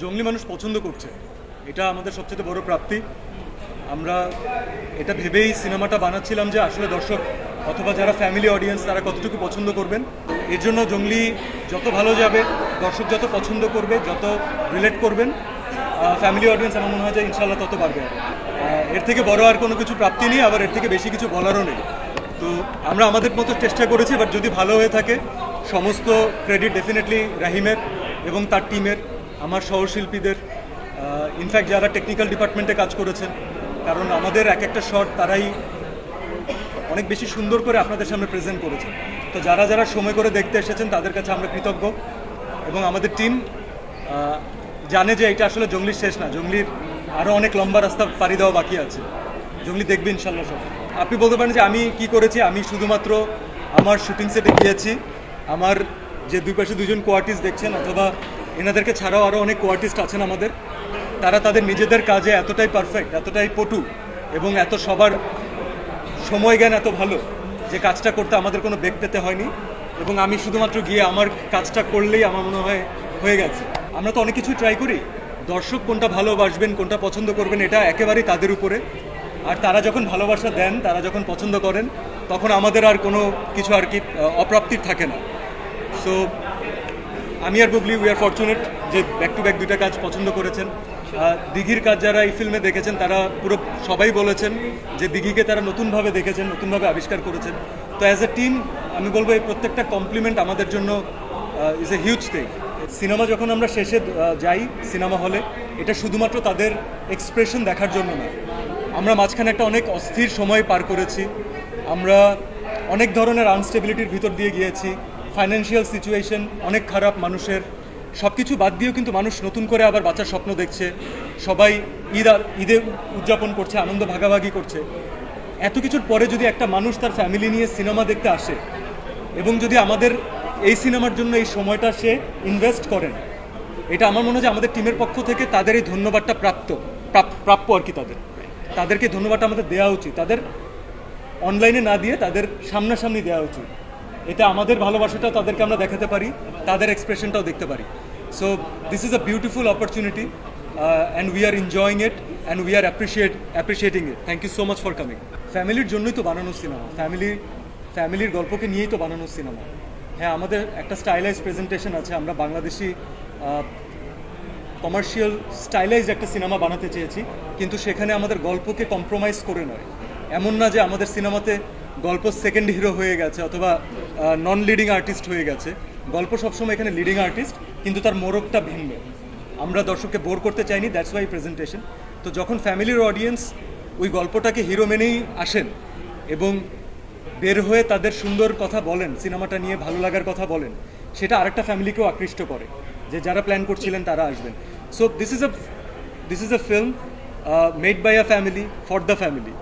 জঙ্গলি মানুষ পছন্দ করছে। এটা আমাদের সবচেয়ে বড় প্রাপ্তি। আমরা এটা ভেবেই সিনেমাটা বানাচ্ছিলাম যে আসলে দর্শক অথবা যারা ফ্যামিলি অডিয়েন্স তারা কতটুকু পছন্দ করবেন। এর জন্য জঙ্গলি যত ভালো যাবে দর্শক যত পছন্দ করবে যত রিলেট করবেন ফ্যামিলি অডিয়েন্স আমার মনে হয় যে ইনশাল্লাহ তত। আহ, এর থেকে বড় আর কোনো কিছু প্রাপ্তি নেই আবার এর থেকে বেশি কিছু বলারও নেই। তো আমরা আমাদের মতো চেষ্টা করেছি বাট যদি ভালো হয়ে থাকে সমস্ত ক্রেডিট ডেফিনেটলি রাহিমের এবং তার টিমের আমার সহশিল্পীদের ইনফ্যাক্ট যারা টেকনিক্যাল ডিপার্টমেন্টে কাজ করেছেন, কারণ আমাদের এক একটা শট তারাই অনেক বেশি সুন্দর করে আপনাদের সামনে প্রেজেন্ট করেছে। তো যারা যারা সময় করে দেখতে এসেছেন, তাদের কাছে আমরা কৃতজ্ঞ এবং আমাদের টিম জানে যে এটা আসলে জঙ্গলির শেষ না, জঙ্গলির আরও অনেক লম্বা রাস্তা পাড়ি দেওয়া বাকি আছে। জঙ্গলি দেখবে ইনশাল্লাহ সব। আপনি বলতে পারেন যে আমি কি করেছি? আমি শুধুমাত্র আমার শুটিং সেটে গিয়েছি। আমার যে দুই পাশে দুজন কোয়ার্টিস্ট দেখছেন অথবা এনাদেরকে ছাড়াও আরও অনেক কোয়ার্টিস্ট আছেন আমাদের। তারা তাদের নিজেদের কাজে এতটাই পারফেক্ট এতটাই পটু এবং এত সবার সময় জ্ঞান এত ভালো যে কাজটা করতে আমাদের কোনো বেগ পেতে হয়নি। এবং আমি শুধুমাত্র গিয়ে আমার কাজটা করলেই আমার মনে হয় হয়ে গেছে। আমরা তো অনেক কিছু ট্রাই করি। দর্শক কোনটা ভালোবাসবেন কোনটা পছন্দ করবেন, এটা একেবারেই তাদের উপরে। আর তারা যখন ভালোবাসা দেন, তারা যখন পছন্দ করেন, তখন আমাদের আর কোনো কিছু আর কি অপ্রাপ্তির থাকে না। সো আমি আর বুবলি উই আর ফরচুনেট যে ব্যাক টু ব্যাক দুইটা কাজ পছন্দ করেছেন। দিঘির কাজ যারা এই ফিল্মে দেখেছেন, তারা পুরো সবাই বলেছেন যে দিঘিকে তারা নতুনভাবে দেখেছেন, নতুনভাবে আবিষ্কার করেছেন। তো অ্যাজ এ টিম আমি বলব এই প্রত্যেকটা কমপ্লিমেন্ট আমাদের জন্য is a huge thing cinema যখন আমরা শেষে যাই সিনেমা হলে, এটা শুধুমাত্র তাদের এক্সপ্রেশন দেখার জন্য না। আমরা মাঝখানে একটা অনেক অস্থির সময় পার করেছি। আমরা অনেক ধরনের আনস্টেবিলিটির ভিতর দিয়ে গিয়েছি। ফাইন্যান্সিয়াল সিচুয়েশন অনেক খারাপ, মানুষের সব কিছু বাদ দিয়েও কিন্তু মানুষ নতুন করে আবার বাঁচার স্বপ্ন দেখছে। সবাই ঈদ ঈদে উদযাপন করছে, আনন্দ ভাগাভাগি করছে। এত কিছুর পরে যদি একটা মানুষ তার ফ্যামিলি নিয়ে সিনেমা দেখতে আসে এবং যদি আমাদের এই সিনেমার জন্য এই সময়টা সে ইনভেস্ট করেন, এটা আমার মনে হয় আমাদের টিমের পক্ষ থেকে তাদের এই ধন্যবাদটা প্রাপ্ত, প্রাপ- প্রাপ্য আর কি তাদের। তাদেরকে ধন্যবাদটা আমাদের দেওয়া উচিত। তাদের অনলাইনে না দিয়ে তাদের সামনাসামনি দেওয়া উচিত। এতে আমাদের ভালোবাসাটাও তাদেরকে আমরা দেখাতে পারি, তাদের এক্সপ্রেশনটাও দেখতে পারি। So this is a beautiful opportunity and we are enjoying it and we are appreciate appreciating it thank you so much for coming ফ্যামিলির জন্যই তো বানানো সিনেমা ফ্যামিলি ফ্যামিলির গল্পকে নিয়েই তো বানানো সিনেমা হ্যাঁ আমাদের একটা স্টাইলাইজ প্রেজেন্টেশন আছে। আমরা বাংলাদেশি কমার্শিয়াল স্টাইলাইজ একটা সিনেমা বানাতে চেয়েছি, কিন্তু সেখানে আমাদের গল্পকে কম্প্রোমাইজ করে নয়। এমন না যে আমাদের সিনেমাতে গল্প সেকেন্ড হিরো হয়ে গেছে অথবা নন লিডিং আর্টিস্ট হয়ে গেছে। গল্প সবসময় এখানে লিডিং আর্টিস্ট কিন্তু তার মোড়কটা ভিন্ন। আমরা দর্শককে বোর করতে চাইনি দ্যাটস ওয়াই প্রেজেন্টেশন তো যখন ফ্যামিলির অডিয়েন্স ওই গল্পটাকে হিরো মেনেই আসেন এবং বের হয়ে তাদের সুন্দর কথা বলেন সিনেমাটা নিয়ে ভালো লাগার কথা বলেন, সেটা আরেকটা ফ্যামিলিকেও আকৃষ্ট করে। যে যারা প্ল্যান করছিলেন তারা আসবেন। So this is a this is a film made by a family for the family